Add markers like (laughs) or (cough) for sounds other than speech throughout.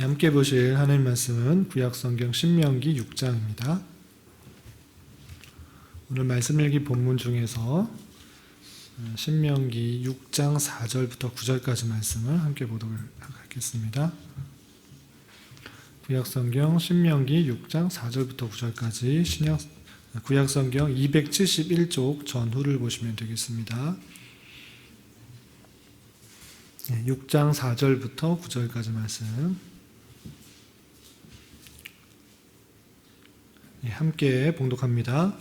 함께 보실 하나님 말씀은 구약성경 신명기 6장입니다. 오늘 말씀 읽기 본문 중에서 신명기 6장 4절부터 9절까지 말씀을 함께 보도록 하겠습니다. 구약성경 신명기 6장 4절부터 9절까지 신약 구약성경 271쪽 전후를 보시면 되겠습니다. 6장 4절부터 9절까지 말씀 함께 봉독합니다.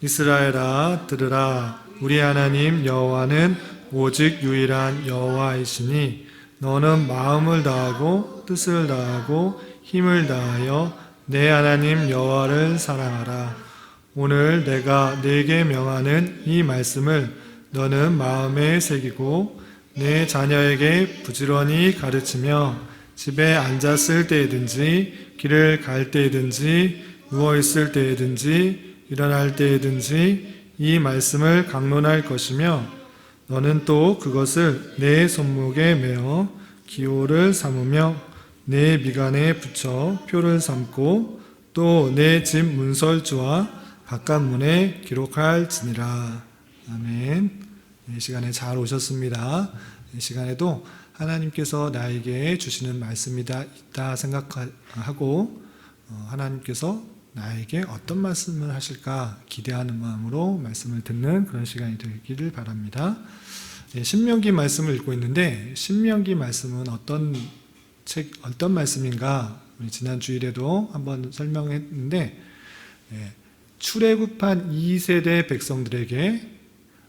이스라엘아 들으라 우리 하나님 여호와는 오직 유일한 여호와이시니 너는 마음을 다하고 뜻을 다하고 힘을 다하여 내 하나님 여호와를 사랑하라. 오늘 내가 네게 명하는 이 말씀을 너는 마음에 새기고 내 자녀에게 부지런히 가르치며 집에 앉았을 때이든지 길을 갈 때이든지 누워 있을 때이든지 일어날 때이든지 이 말씀을 강론할 것이며 너는 또 그것을 내 손목에 메어 기호를 삼으며 내 미간에 붙여 표를 삼고 또 내 집 문설주와 바깥 문에 기록할지니라. 아멘. 이 시간에 잘 오셨습니다. 이 시간에도 하나님께서 나에게 주시는 말씀이다 있다 생각하고 어, 하나님께서 나에게 어떤 말씀을 하실까 기대하는 마음으로 말씀을 듣는 그런 시간이 되기를 바랍니다. 예, 신명기 말씀을 읽고 있는데 신명기 말씀은 어떤 책 어떤 말씀인가 우리 지난 주일에도 한번 설명했는데 예, 출애굽한 2세대 백성들에게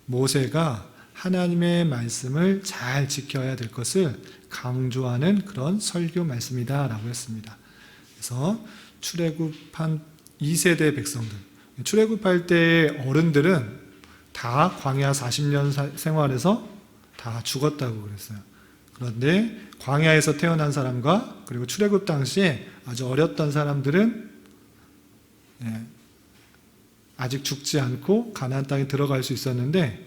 모세가 하나님의 말씀을 잘 지켜야 될 것을 강조하는 그런 설교 말씀이다라고 했습니다. 그래서 출애굽한 2세대 백성들 출애굽할 때 어른들은 다 광야 40년 생활에서 다 죽었다고 그랬어요. 그런데 광야에서 태어난 사람과 그리고 출애굽 당시에 아주 어렸던 사람들은 예, 아직 죽지 않고 가나안 땅에 들어갈 수 있었는데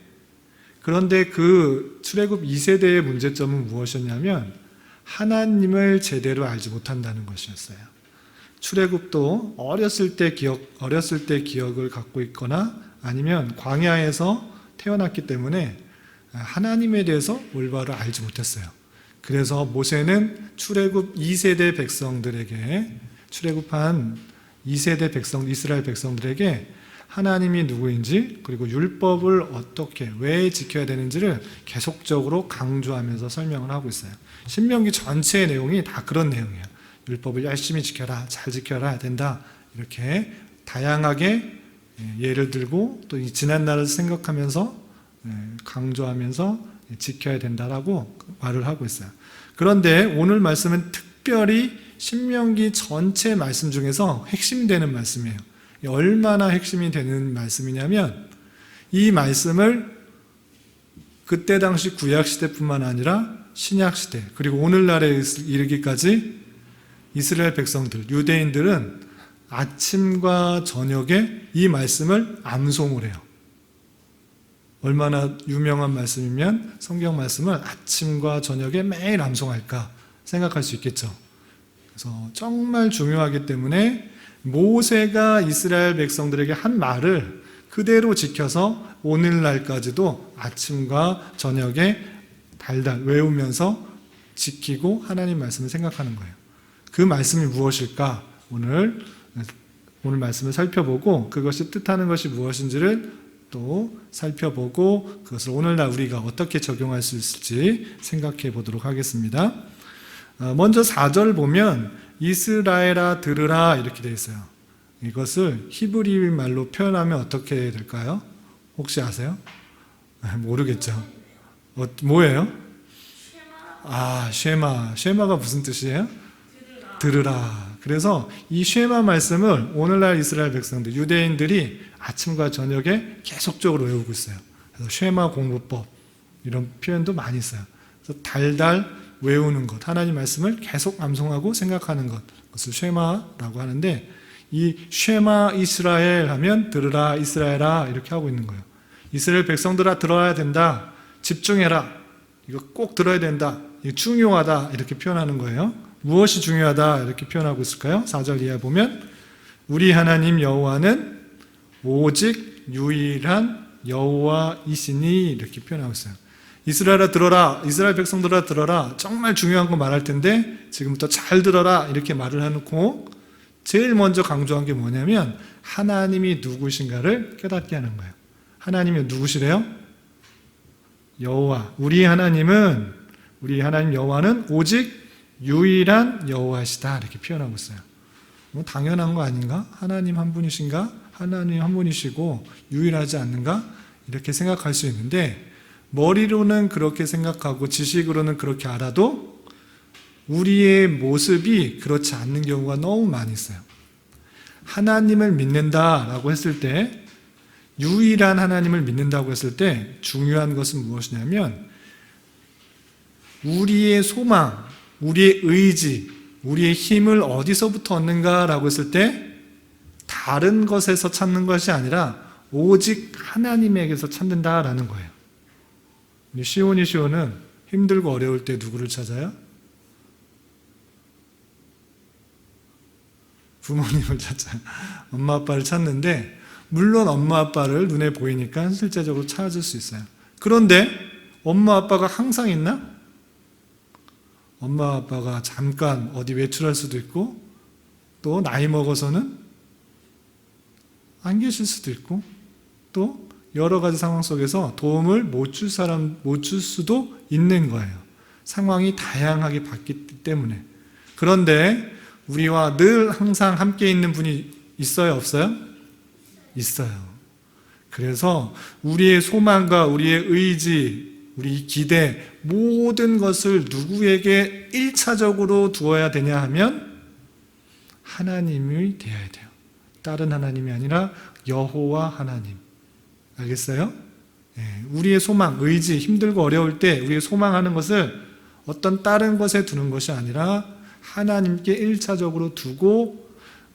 그런데 그 출애굽 2세대의 문제점은 무엇이었냐면 하나님을 제대로 알지 못한다는 것이었어요. 출애굽도 어렸을 때 기억 어렸을 때 기억을 갖고 있거나 아니면 광야에서 태어났기 때문에 하나님에 대해서 올바로 알지 못했어요. 그래서 모세는 출애굽 2세대 백성들에게 출애굽한 2세대 백성 이스라엘 백성들에게 하나님이 누구인지 그리고 율법을 어떻게 왜 지켜야 되는지를 계속적으로 강조하면서 설명을 하고 있어요. 신명기 전체의 내용이 다 그런 내용이에요. 율법을 열심히 지켜라, 잘 지켜라 된다. 이렇게 다양하게 예, 예를 들고 또 지난 날을 생각하면서 예, 강조하면서 지켜야 된다라고 말을 하고 있어요. 그런데 오늘 말씀은 특별히 신명기 전체 말씀 중에서 핵심되는 말씀이에요. 얼마나 핵심이 되는 말씀이냐면 이 말씀을 그때 당시 구약 시대뿐만 아니라 신약 시대 그리고 오늘날에 이르기까지 이스라엘 백성들 유대인들은 아침과 저녁에 이 말씀을 암송을 해요. 얼마나 유명한 말씀이면 성경 말씀을 아침과 저녁에 매일 암송할까 생각할 수 있겠죠. 그래서 정말 중요하기 때문에 모세가 이스라엘 백성들에게 한 말을 그대로 지켜서 오늘날까지도 아침과 저녁에 달달 외우면서 지키고 하나님 말씀을 생각하는 거예요. 그 말씀이 무엇일까? 오늘 오늘 말씀을 살펴보고 그것이 뜻하는 것이 무엇인지를 또 살펴보고 그것을 오늘날 우리가 어떻게 적용할 수 있을지 생각해 보도록 하겠습니다. 어, 먼저 4절 보면 이스라엘아 들으라 이렇게 되어 있어요. 이것을 히브리 말로 표현하면 어떻게 될까요? 혹시 아세요? (laughs) 모르겠죠. 어, 뭐예요? 아, 쉐마. 쉐마가 무슨 뜻이에요? 들으라. 그래서 이 쉐마 말씀을 오늘날 이스라엘 백성들, 유대인들이 아침과 저녁에 계속적으로 외우고 있어요. 그래서 쉐마 공부법 이런 표현도 많이 있어요. 그래서 달달 외우는 것, 하나님 말씀을 계속 암송하고 생각하는 것, 그것을 쉐마라고 하는데 이 쉐마 이스라엘 하면 들으라 이스라엘아 이렇게 하고 있는 거예요. 이스라엘 백성들아 들어야 된다. 집중해라. 이거 꼭 들어야 된다. 이거 중요하다. 이렇게 표현하는 거예요. 무엇이 중요하다 이렇게 표현하고 있을까요? 4절 이하 보면 우리 하나님 여호와는 오직 유일한 여호와이시니 이렇게 표현하고 있어요. 이스라엘아 들어라. 이스라엘 백성들아 들어라. 정말 중요한 거 말할 텐데 지금부터 잘 들어라. 이렇게 말을 해놓고 제일 먼저 강조한 게 뭐냐면 하나님이 누구신가를 깨닫게 하는 거예요. 하나님이 누구시래요? 여호와. 우리 하나님은 우리 하나님 여호와는 오직 유일한 여호와시다. 이렇게 표현하고 있어요. 뭐 당연한 거 아닌가? 하나님 한 분이신가? 하나님 한 분이시고 유일하지 않는가? 이렇게 생각할 수 있는데 머리로는 그렇게 생각하고 지식으로는 그렇게 알아도 우리의 모습이 그렇지 않는 경우가 너무 많이 있어요. 하나님을 믿는다라고 했을 때 유일한 하나님을 믿는다고 했을 때 중요한 것은 무엇이냐면 우리의 소망, 우리의 의지, 우리의 힘을 어디서부터 얻는가라고 했을 때 다른 것에서 찾는 것이 아니라 오직 하나님에게서 찾는다라는 거예요. 시온이 시온은 힘들고 어려울 때 누구를 찾아요? 부모님을 찾아요. (laughs) 엄마 아빠를 찾는데 물론 엄마 아빠를 눈에 보이니까 실제적으로 찾을 수 있어요. 그런데 엄마 아빠가 항상 있나? 엄마 아빠가 잠깐 어디 외출할 수도 있고 또 나이 먹어서는 안 계실 수도 있고 또 여러 가지 상황 속에서 도움을 못 줄 사람 못 줄 수도 있는 거예요. 상황이 다양하게 바뀌기 때문에. 그런데 우리와 늘 항상 함께 있는 분이 있어요, 없어요? 있어요. 그래서 우리의 소망과 우리의 의지, 우리 기대, 모든 것을 누구에게 1차적으로 두어야 되냐 하면 하나님이 되어야 돼요. 다른 하나님이 아니라 여호와 하나님. 알겠어요? 예, 우리의 소망, 의지, 힘들고 어려울 때 우리의 소망하는 것을 어떤 다른 것에 두는 것이 아니라 하나님께 1차적으로 두고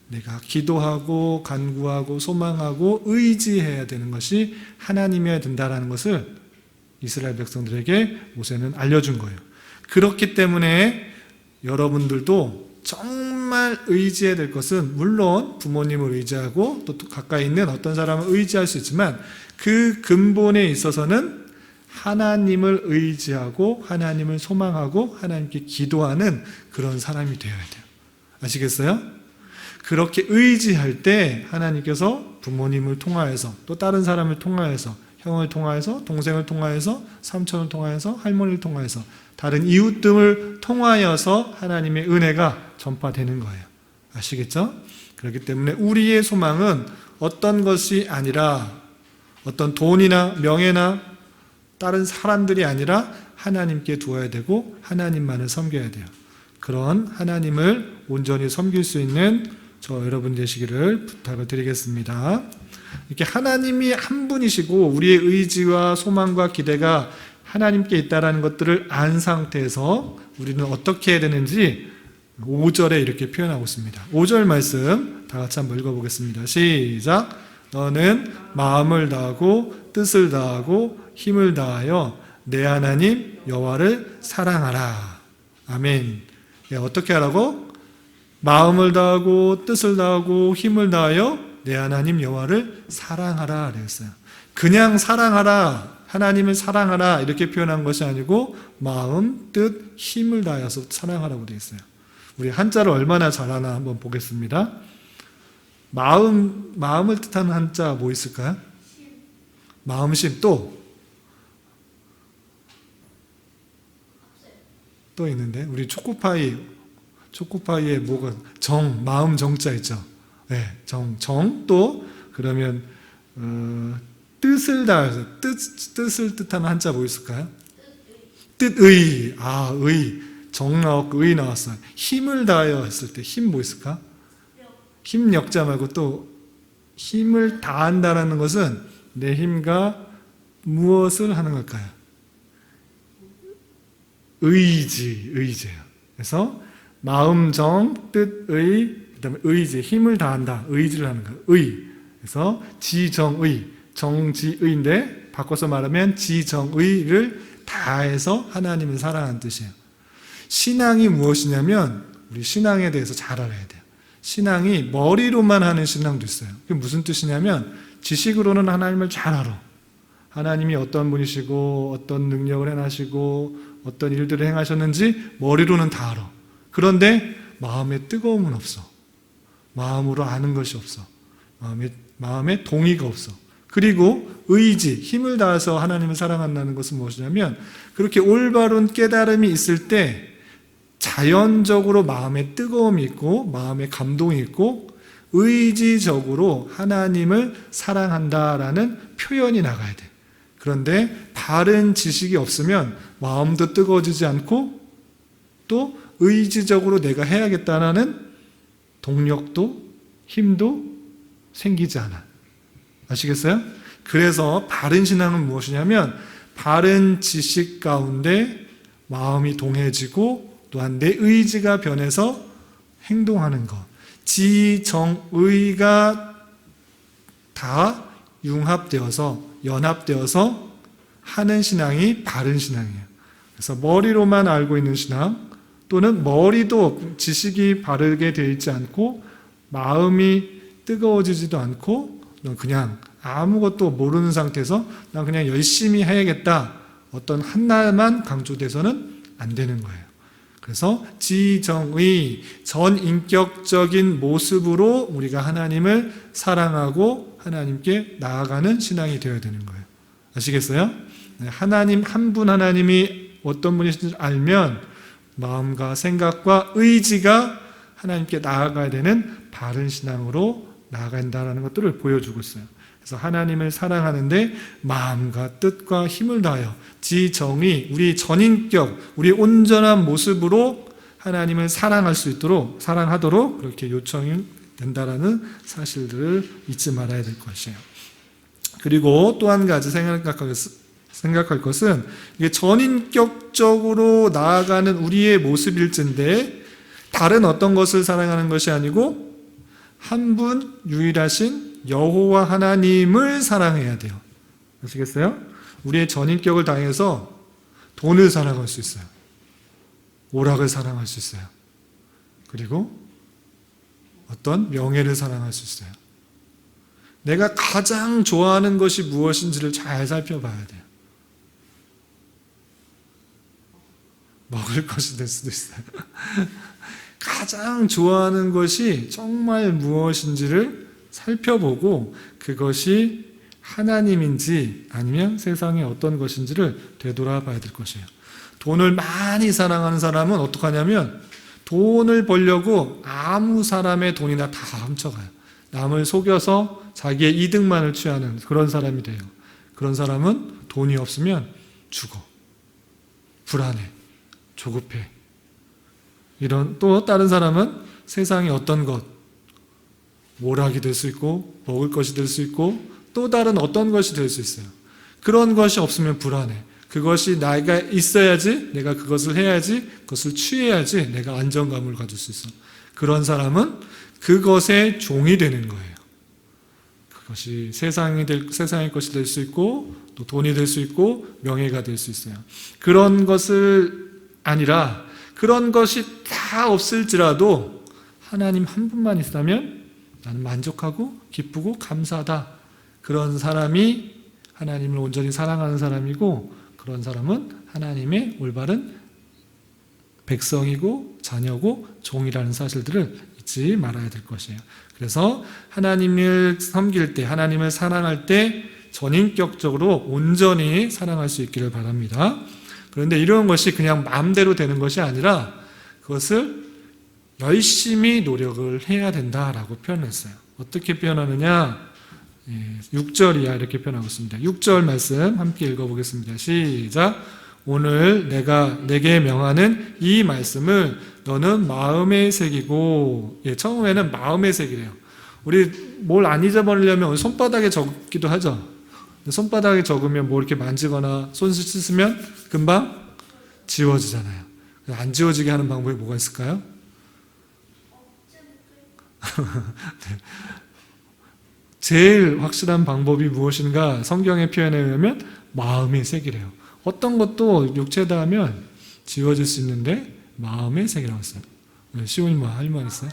내가 기도하고 간구하고 소망하고 의지해야 되는 것이 하나님이어야 된다라는 것을 이스라엘 백성들에게 모세는 알려준 거예요. 그렇기 때문에 여러분들도 정말 의지해야 될 것은 물론 부모님을 의지하고 또 가까이 있는 어떤 사람을 의지할 수 있지만 그 근본에 있어서는 하나님을 의지하고 하나님을 소망하고 하나님께 기도하는 그런 사람이 되어야 돼요. 아시겠어요? 그렇게 의지할 때 하나님께서 부모님을 통하여서 또 다른 사람을 통하여서 형을 통하여서 동생을 통하여서 삼촌을 통하여서 할머니를 통하여서 다른 이웃 등을 통하여서 하나님의 은혜가 전파되는 거예요. 아시겠죠? 그렇기 때문에 우리의 소망은 어떤 것이 아니라 어떤 돈이나 명예나 다른 사람들이 아니라 하나님께 두어야 되고 하나님만을 섬겨야 돼요. 그런 하나님을 온전히 섬길 수 있는 저 여러분 되시기를 부탁을 드리겠습니다. 이렇게 하나님이 한 분이시고 우리의 의지와 소망과 기대가 하나님께 있다라는 것들을 안 상태에서 우리는 어떻게 해야 되는지 5절에 이렇게 표현하고 있습니다. 5절 말씀 다 같이 한번 읽어보겠습니다. 시작. 너는 마음을 다하고 뜻을 다하고 힘을 다하여 내 하나님 여호와를 사랑하라. 아멘. 예, 어떻게 하라고? 마음을 다하고 뜻을 다하고 힘을 다하여 내 하나님 여호와를 사랑하라 그랬어요. 그냥 사랑하라, 하나님을 사랑하라 이렇게 표현한 것이 아니고 마음, 뜻, 힘을 다해서 사랑하라고 되어 있어요. 우리 한자를 얼마나 잘하나 한번 보겠습니다. 마음 마음을 뜻하는 한자 뭐 있을까요? 마음심 또. 또 있는데 우리 초코파이 초코파이에 뭐가 정 마음 정자 있죠. 네, 정, 정, 또, 그러면, 어, 뜻을 다해서, 뜻, 뜻을 뜻하는 한자 뭐 있을까요? 뜻의, 아, 의. 정 나왔고, 의 나왔어요. 힘을 다하여 했을 때, 힘 뭐 있을까? 힘 역자 말고 또, 힘을 다한다라는 것은 내 힘과 무엇을 하는 걸까요? 의지, 의지예요. 그래서, 마음, 정, 뜻의, 그 다음에 의지, 힘을 다한다. 의지를 하는 거예요. 의. 그래서 지정의, 정지의인데 바꿔서 말하면 지정의를 다해서 하나님을 사랑하는 뜻이에요. 신앙이 무엇이냐면 우리 신앙에 대해서 잘 알아야 돼요. 신앙이 머리로만 하는 신앙도 있어요. 그게 무슨 뜻이냐면 지식으로는 하나님을 잘 알아. 하나님이 어떤 분이시고 어떤 능력을 행하시고 어떤 일들을 행하셨는지 머리로는 다 알아. 그런데 마음에 뜨거움은 없어. 마음으로 아는 것이 없어. 마음에 마음에 동의가 없어. 그리고 의지, 힘을 다해서 하나님을 사랑한다는 것은 무엇이냐면 그렇게 올바른 깨달음이 있을 때 자연적으로 마음에 뜨거움이 있고 마음에 감동이 있고 의지적으로 하나님을 사랑한다라는 표현이 나가야 돼. 그런데 바른 지식이 없으면 마음도 뜨거워지지 않고 또 의지적으로 내가 해야겠다는 동력도 힘도 생기지 않아. 아시겠어요? 그래서 바른 신앙은 무엇이냐면 바른 지식 가운데 마음이 동해지고 또한 내 의지가 변해서 행동하는 것. 지 정 의가 다 융합되어서 연합되어서 하는 신앙이 바른 신앙이에요. 그래서 머리로만 알고 있는 신앙 또는 머리도 지식이 바르게 되어 있지 않고 마음이 뜨거워지지도 않고 그냥 아무것도 모르는 상태에서 난 그냥 열심히 해야겠다 어떤 하나만 강조돼서는 안 되는 거예요. 그래서 지정의 전인격적인 모습으로 우리가 하나님을 사랑하고 하나님께 나아가는 신앙이 되어야 되는 거예요. 아시겠어요? 네, 하나님 한 분 하나님이 어떤 분이신지 알면 마음과 생각과 의지가 하나님께 나아가야 되는 바른 신앙으로 나아간다는 것들을 보여주고 있어요. 그래서 하나님을 사랑하는데 마음과 뜻과 힘을 다하여 지정이 우리 전인격, 우리 온전한 모습으로 하나님을 사랑할 수 있도록 사랑하도록 그렇게 요청이 된다라는 사실들을 잊지 말아야 될 것이에요. 그리고 또 한 가지 생각할, 생각할 것은 이게 전인격적으로 나아가는 우리의 모습일진데 다른 어떤 것을 사랑하는 것이 아니고 한 분 유일하신 여호와 하나님을 사랑해야 돼요. 아시겠어요? 우리의 전인격을 당해서 돈을 사랑할 수 있어요. 오락을 사랑할 수 있어요. 그리고 어떤 명예를 사랑할 수 있어요. 내가 가장 좋아하는 것이 무엇인지를 잘 살펴봐야 돼요. 먹을 것이 될 수도 있어요. (laughs) 가장 좋아하는 것이 정말 무엇인지를 살펴보고 그것이 하나님인지 아니면 세상의 어떤 것인지를 되돌아봐야 될 것이에요. 돈을 많이 사랑하는 사람은 어떡하냐면 돈을 벌려고 아무 사람의 돈이나 다 훔쳐가요. 남을 속여서 자기의 이득만을 취하는 그런 사람이 돼요. 그런 사람은 돈이 없으면 죽어. 불안해. 조급해. 이런 또 다른 사람은 세상의 어떤 것, 오락이 될 수 있고 먹을 것이 될 수 있고 또 다른 어떤 것이 될 수 있어요. 그런 것이 없으면 불안해. 그것이 나가 있어야지 내가 그것을 해야지 그것을 취해야지 내가 안정감을 가질 수 있어. 그런 사람은 그것의 종이 되는 거예요. 그것이 세상이 될 세상의 것이 될 수 있고 또 돈이 될 수 있고 명예가 될 수 있어요. 그런 것을 아니라 그런 것이 다 없을지라도 하나님 한 분만 있다면 나는 만족하고 기쁘고 감사하다. 그런 사람이 하나님을 온전히 사랑하는 사람이고 그런 사람은 하나님의 올바른 백성이고 자녀고 종이라는 사실들을 잊지 말아야 될 것이에요. 그래서 하나님을 섬길 때, 하나님을 사랑할 때 전인격적으로 온전히 사랑할 수 있기를 바랍니다. 그런데 이런 것이 그냥 마음대로 되는 것이 아니라 그것을 열심히 노력을 해야 된다라고 표현했어요. 어떻게 표현하느냐? 6절 이하 이렇게 표현하고 있습니다. 6절 말씀 함께 읽어보겠습니다. 시작. 오늘 내가 내게 명하는 이 말씀을 너는 마음에 새기고, 예, 처음에는 마음에 새기래요. 우리 뭘 안 잊어버리려면 손바닥에 적기도 하죠. 손바닥에 적으면 뭐 이렇게 만지거나 손 씻으면 금방 지워지잖아요. 안 지워지게 하는 방법이 뭐가 있을까요? (laughs) 네. 제일 확실한 방법이 무엇인가 성경의 표현에 의하면 마음의 색이래요. 어떤 것도 육체다 하면 지워질 수 있는데 마음의 색이라고 했어요. 네, 시온이 뭐할말 있어요?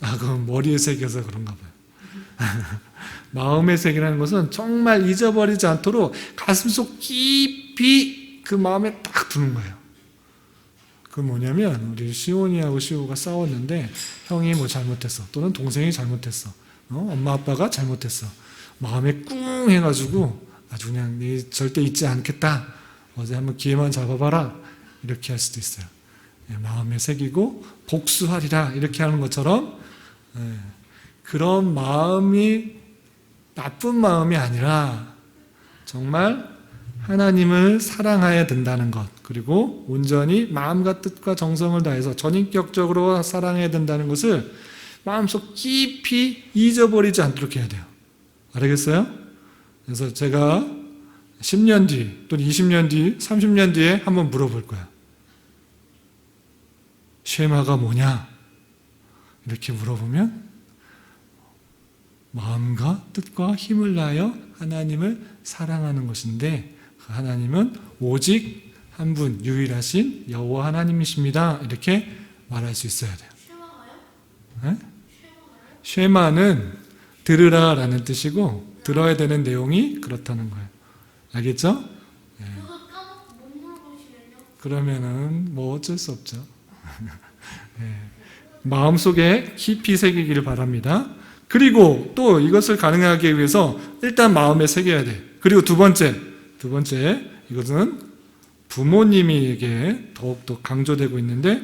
아, 그건 머리에 새겨서 그런가 봐요. (laughs) 마음의 색이라는 것은 정말 잊어버리지 않도록 가슴속 깊이 그 마음에 딱 두는 거예요. 그 뭐냐면 우리 시온이하고 시오가 싸웠는데 형이 뭐 잘못했어 또는 동생이 잘못했어 어? 엄마 아빠가 잘못했어 마음에 꿍 해가지고 아주 그냥 네 절대 잊지 않겠다 어제 한번 기회만 잡아봐라 이렇게 할 수도 있어요 예, 마음에 새기고 복수하리라 이렇게 하는 것처럼 예, 그런 마음이 나쁜 마음이 아니라 정말 하나님을 사랑해야 된다는 것 그리고 온전히 마음과 뜻과 정성을 다해서 전인격적으로 사랑해야 된다는 것을 마음속 깊이 잊어버리지 않도록 해야 돼요. 알겠어요? 그래서 제가 10년 뒤 또는 20년 뒤, 30년 뒤에 한번 물어볼 거야. 쉐마가 뭐냐? 이렇게 물어보면 마음과 뜻과 힘을 다하여 하나님을 사랑하는 것인데 그 하나님은 오직 한 분 유일하신 여호와 하나님이십니다. 이렇게 말할 수 있어야 돼요. 에? 쉐마는 들으라라는 뜻이고 들어야 되는 내용이 그렇다는 거예요. 알겠죠? 물어보시면요? 그러면은 뭐 어쩔 수 없죠. 예. (laughs) 마음속에 깊이 새기기를 바랍니다. 그리고 또 이것을 가능하기 위해서 일단 마음에 새겨야 돼. 그리고 두 번째, 두 번째 이것은 부모님에게 더욱더 강조되고 있는데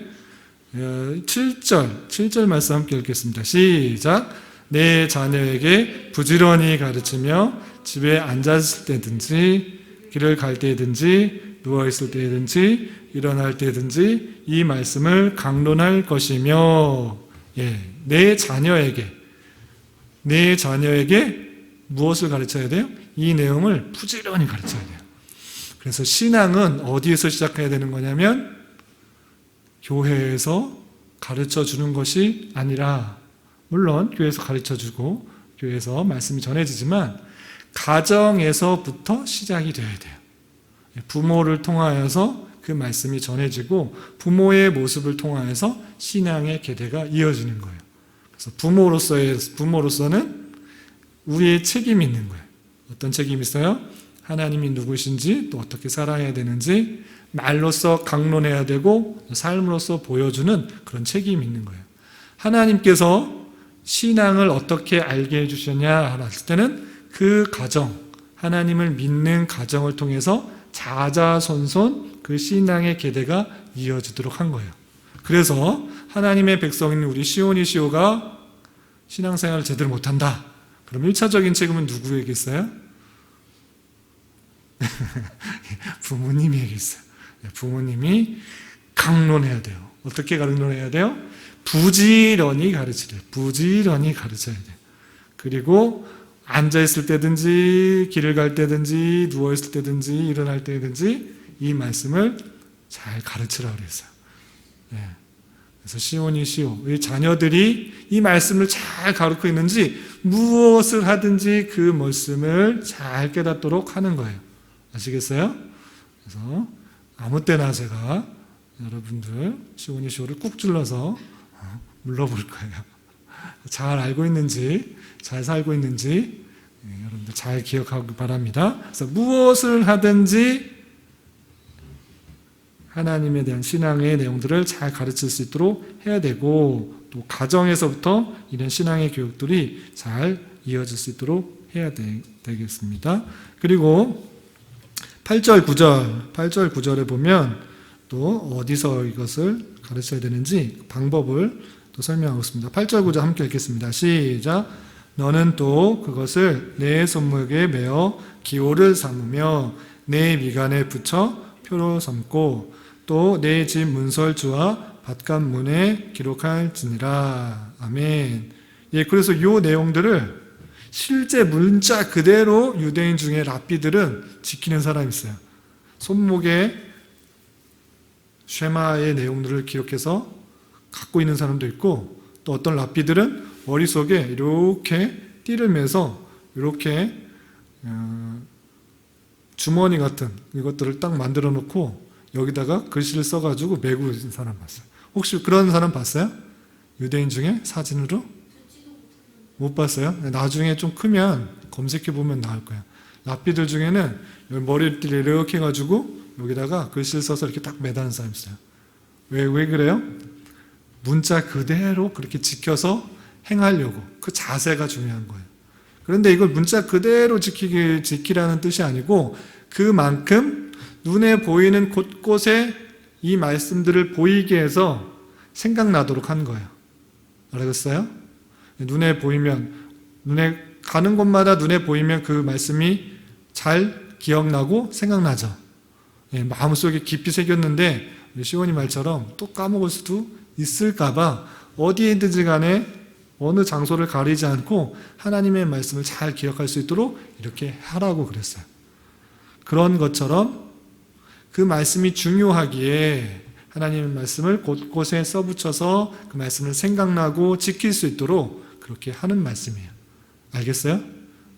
7절, 7절 말씀 함께 읽겠습니다. 시작. 내 자녀에게 부지런히 가르치며 집에 앉았을 때든지 길을 갈 때든지 누워 있을 때든지 일어날 때든지 이 말씀을 강론할 것이며 예, 내 자녀에게 내 자녀에게 무엇을 가르쳐야 돼요? 이 내용을 부지런히 가르쳐야 돼요. 그래서 신앙은 어디에서 시작해야 되는 거냐면 교회에서 가르쳐 주는 것이 아니라 물론 교회에서 가르쳐 주고 교회에서 말씀이 전해지지만 가정에서부터 시작이 되어야 돼요. 부모를 통하여서 그 말씀이 전해지고 부모의 모습을 통하여서 신앙의 계대가 이어지는 거예요. 그래서 부모로서의 부모로서는 우리의 책임이 있는 거예요. 어떤 책임이 있어요? 하나님이 누구신지 또 어떻게 살아야 되는지 말로써 강론해야 되고 삶으로서 보여주는 그런 책임이 있는 거예요. 하나님께서 신앙을 어떻게 알게 해주셨냐 했을 때는 그 가정, 하나님을 믿는 가정을 통해서 자자손손 그 신앙의 계대가 이어지도록 한 거예요. 그래서 하나님의 백성인 우리 시온이 시오가 신앙생활을 제대로 못한다. 그럼 1차적인 책임은 누구에게 있어요? (laughs) 부모님에게 있어요. 부모님이 강론해야 돼요. 어떻게 강론해야 돼요? 부지런히 가르치래요. 부지런히 가르쳐야 돼요. 그리고 앉아있을 때든지, 길을 갈 때든지, 누워있을 때든지, 일어날 때든지, 이 말씀을 잘 가르치라고 그랬어요. 예. 그래서 시온이 시오. 우리 자녀들이 이 말씀을 잘 가르치고 있는지, 무엇을 하든지 그 말씀을 잘 깨닫도록 하는 거예요. 아시겠어요? 그래서 아무 때나 제가 여러분들 시온이 시오를 꾹 찔러서 어, 물러볼 거예요. (laughs) 잘 알고 있는지, 잘 살고 있는지, 예, 여러분들 잘 기억하기 바랍니다. 그래서 무엇을 하든지 하나님에 대한 신앙의 내용들을 잘 가르칠 수 있도록 해야 되고, 또 가정에서부터 이런 신앙의 교육들이 잘 이어질 수 있도록 해야 되, 되겠습니다. 그리고 8절, 9절, 8절, 9절에 보면 또 어디서 이것을 가르쳐야 되는지 방법을 또 설명하고 있습니다. 8절, 9절 함께 읽겠습니다. 시작. 너는 또 그것을 내 손목에 메어 기호를 삼으며 내 미간에 붙여 표로 삼고 또 내 집 문설주와 밭간문에 기록할지니라. 아멘. 예, 그래서 이 내용들을 실제 문자 그대로 유대인 중에 랍비들은 지키는 사람이 있어요. 손목에 쉐마의 내용들을 기록해서 갖고 있는 사람도 있고 또 어떤 랍비들은 머릿속에 이렇게 띠를 매서 이렇게 어, 주머니 같은 이것들을 딱 만들어 놓고 여기다가 글씨를 써가지고 메고 있는 사람 봤어요. 혹시 그런 사람 봤어요? 유대인 중에 사진으로? 못 봤어요? 나중에 좀 크면 검색해 보면 나올 거예요. 랍비들 중에는 머리를 이렇게 해가지고 여기다가 글씨를 써서 이렇게 딱 매다는 사람 있어요. 왜, 왜 그래요? 문자 그대로 그렇게 지켜서 행하려고. 그 자세가 중요한 거예요. 그런데 이걸 문자 그대로 지키기, 지키라는 뜻이 아니고 그만큼 눈에 보이는 곳곳에 이 말씀들을 보이게 해서 생각나도록 한 거예요. 알겠어요? 눈에 보이면, 눈에 가는 곳마다 눈에 보이면 그 말씀이 잘 기억나고 생각나죠. 예, 마음속에 깊이 새겼는데 시원이 말처럼 또 까먹을 수도 있을까봐 어디에 있든지 간에 어느 장소를 가리지 않고 하나님의 말씀을 잘 기억할 수 있도록 이렇게 하라고 그랬어요. 그런 것처럼 그 말씀이 중요하기에 하나님의 말씀을 곳곳에 써붙여서 그 말씀을 생각나고 지킬 수 있도록 그렇게 하는 말씀이에요. 알겠어요?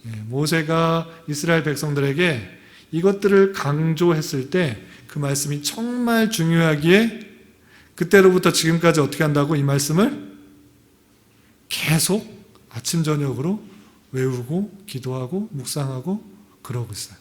예, 모세가 이스라엘 백성들에게 이것들을 강조했을 때 그 말씀이 정말 중요하기에 그때로부터 지금까지 어떻게 한다고 이 말씀을 계속 아침 저녁으로 외우고 기도하고 묵상하고 그러고 있어요.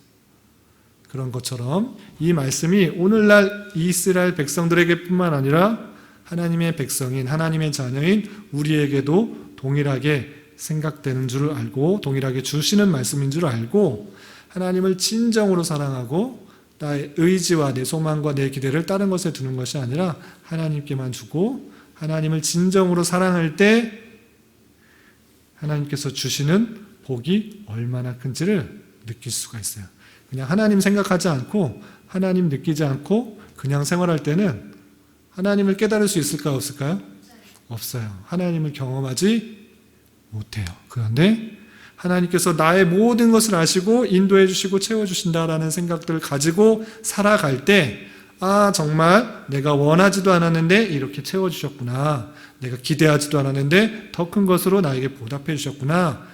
그런 것처럼 이 말씀이 오늘날 이스라엘 백성들에게뿐만 아니라 하나님의 백성인 하나님의 자녀인 우리에게도 동일하게 생각되는 줄 알고 동일하게 주시는 말씀인 줄 알고 하나님을 진정으로 사랑하고 나의 의지와 내 소망과 내 기대를 다른 것에 두는 것이 아니라 하나님께만 주고 하나님을 진정으로 사랑할 때 하나님께서 주시는 복이 얼마나 큰지를 느낄 수가 있어요. 그냥 하나님 생각하지 않고 하나님 느끼지 않고 그냥 생활할 때는 하나님을 깨달을 수 있을까 없을까요? 없어요. 하나님을 경험하지 못해요. 그런데 하나님께서 나의 모든 것을 아시고 인도해 주시고 채워 주신다라는 생각들을 가지고 살아갈 때 아, 정말 내가 원하지도 않았는데 이렇게 채워 주셨구나. 내가 기대하지도 않았는데 더 큰 것으로 나에게 보답해 주셨구나.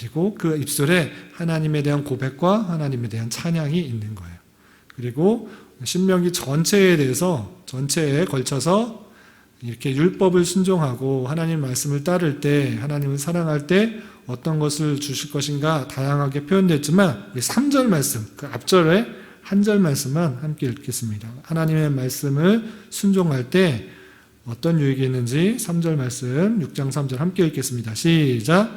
그리고 그 입술에 하나님에 대한 고백과 하나님에 대한 찬양이 있는 거예요. 그리고 신명기 전체에 대해서 전체에 걸쳐서 이렇게 율법을 순종하고 하나님 말씀을 따를 때 하나님을 사랑할 때 어떤 것을 주실 것인가 다양하게 표현됐지만 우리 3절 말씀 그 앞절에 한 절 말씀만 함께 읽겠습니다. 하나님의 말씀을 순종할 때 어떤 유익이 있는지 3절 말씀 6장 3절 함께 읽겠습니다. 시작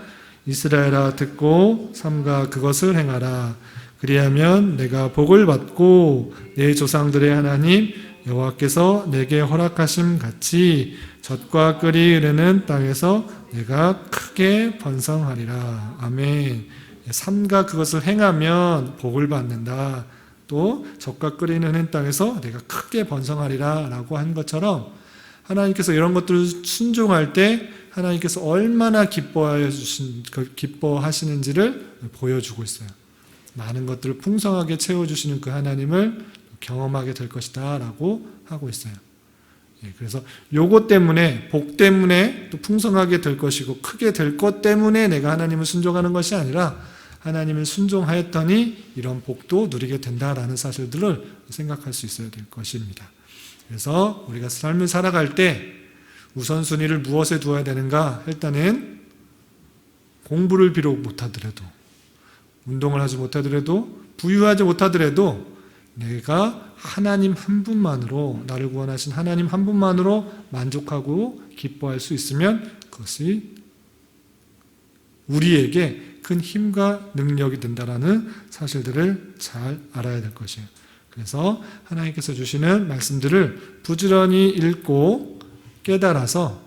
이스라엘아 듣고 삼가 그것을 행하라 그리하면 내가 복을 받고 내 조상들의 하나님 여호와께서 내게 허락하심 같이 젖과 끓이 흐르는 땅에서 내가 크게 번성하리라. 아멘. 삼가 그것을 행하면 복을 받는다. 또 젖과 끓이 흐르는 땅에서 내가 크게 번성하리라 라고 한 것처럼 하나님께서 이런 것들을 순종할 때 하나님께서 얼마나 기뻐하여 주신 그 기뻐하시는지를 보여주고 있어요. 많은 것들을 풍성하게 채워 주시는 그 하나님을 경험하게 될 것이다 라고 하고 있어요. 예, 그래서 요것 때문에 복 때문에 또 풍성하게 될 것이고 크게 될 것 때문에 내가 하나님을 순종하는 것이 아니라 하나님을 순종하였더니 이런 복도 누리게 된다라는 사실들을 생각할 수 있어야 될 것입니다. 그래서 우리가 삶을 살아갈 때 우선순위를 무엇에 두어야 되는가 할 때는 공부를 비록 못하더라도 운동을 하지 못하더라도 부유하지 못하더라도 내가 하나님 한 분만으로 나를 구원하신 하나님 한 분만으로 만족하고 기뻐할 수 있으면 그것이 우리에게 큰 힘과 능력이 된다라는 사실들을 잘 알아야 될 것이에요. 그래서 하나님께서 주시는 말씀들을 부지런히 읽고 깨달아서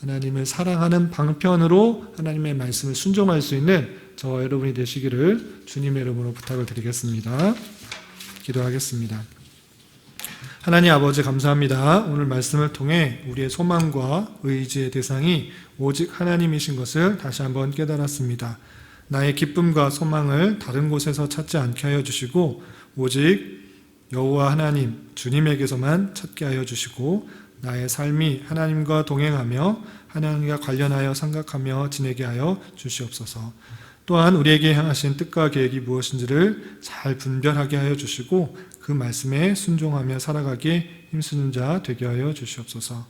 하나님을 사랑하는 방편으로 하나님의 말씀을 순종할 수 있는 저와 여러분이 되시기를 주님의 이름으로 부탁을 드리겠습니다. 기도하겠습니다. 하나님 아버지 감사합니다. 오늘 말씀을 통해 우리의 소망과 의지의 대상이 오직 하나님이신 것을 다시 한번 깨달았습니다. 나의 기쁨과 소망을 다른 곳에서 찾지 않게 하여 주시고 오직 여호와 하나님 주님에게서만 찾게 하여 주시고 나의 삶이 하나님과 동행하며 하나님과 관련하여 생각하며 지내게 하여 주시옵소서. 또한 우리에게 향하신 뜻과 계획이 무엇인지를 잘 분별하게 하여 주시고 그그 말씀에 순종하며 살아가기에 힘쓰는 자 되게 하여 주시옵소서.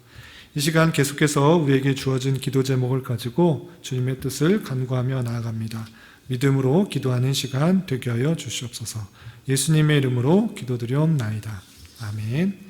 이 시간 계속해서 우리에게 주어진 기도 제목을 가지고 주님의 뜻을 간구하며 나아갑니다. 믿음으로 기도하는 시간 되게 하여 주시옵소서. 예수님의 이름으로 기도드리옵나이다. 아멘.